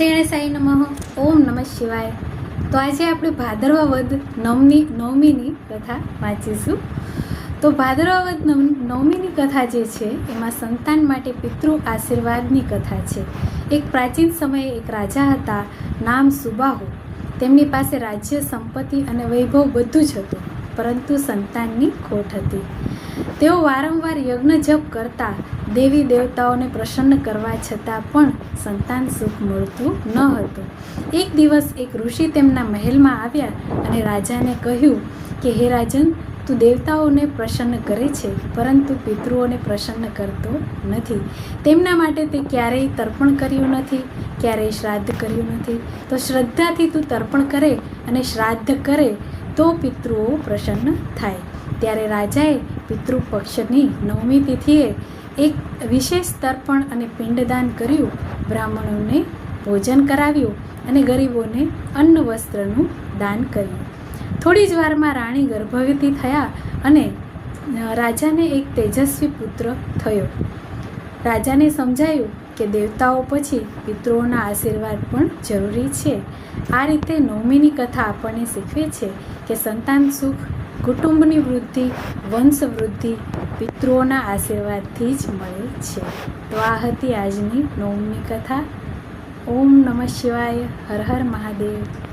શ્રેણે સાઈ નમઃ. ઓમ નમઃ શિવાય. તો આજે આપણે ભાદરવા વદ નવમી, નવમીની કથા વાંચીશું. તો ભાદરવા વદ નવ- નવમીની કથા જે છે, એમાં સંતાન માટે પિતૃ આશીર્વાદની કથા છે. એક પ્રાચીન સમયે એક રાજા હતા, નામ સુબાહુ. તેમની પાસે રાજ્ય, સંપત્તિ અને વૈભવ બધું જ હતું. પરંતુ સંતાનની ખોટ હતી. તેઓ વારંવાર યજ્ઞ જપ કરતા, દેવી દેવતાઓને પ્રસન્ન કરવા છતાં પણ સંતાન સુખ મળતું ન હતું. એક દિવસ એક ઋષિ તેમના મહેલમાં આવ્યા અને રાજાને કહ્યું કે, હે રાજન, તું દેવતાઓને પ્રસન્ન કરે છે, પરંતુ પિતૃઓને પ્રસન્ન કરતો નથી. તેમના માટે તે ક્યારેય તર્પણ કર્યું નથી, ક્યારેય શ્રાદ્ધ કર્યું નથી. તો શ્રદ્ધાથી તું તર્પણ કરે અને શ્રાદ્ધ કરે તો પિતૃઓ પ્રસન્ન થાય. ત્યારે રાજાએ પિતૃ પક્ષની નવમી તિથિએ એક વિશેષ તર્પણ અને પિંડદાન કર્યું. બ્રાહ્મણોને ભોજન કરાવ્યું અને ગરીબોને અન્ન વસ્ત્રનું દાન કર્યું. થોડી જ વારમાં રાણી ગર્ભવતી થયા અને રાજાને એક તેજસ્વી પુત્ર થયો. રાજાને સમજાયું કે દેવતાઓ પછી પિતૃઓના આશીર્વાદ પણ જરૂરી છે. આ રીતે નવમીની કથા આપણને શીખવે છે કે સંતાન સુખ, કુટુંબની વૃદ્ધિ, વંશ વૃદ્ધિ પિતૃઓના આશીર્વાદથી જ મળે છે. તો આ હતી આજની નવમી કથા. ઓમ નમઃ શિવાય. હર હર મહાદેવ.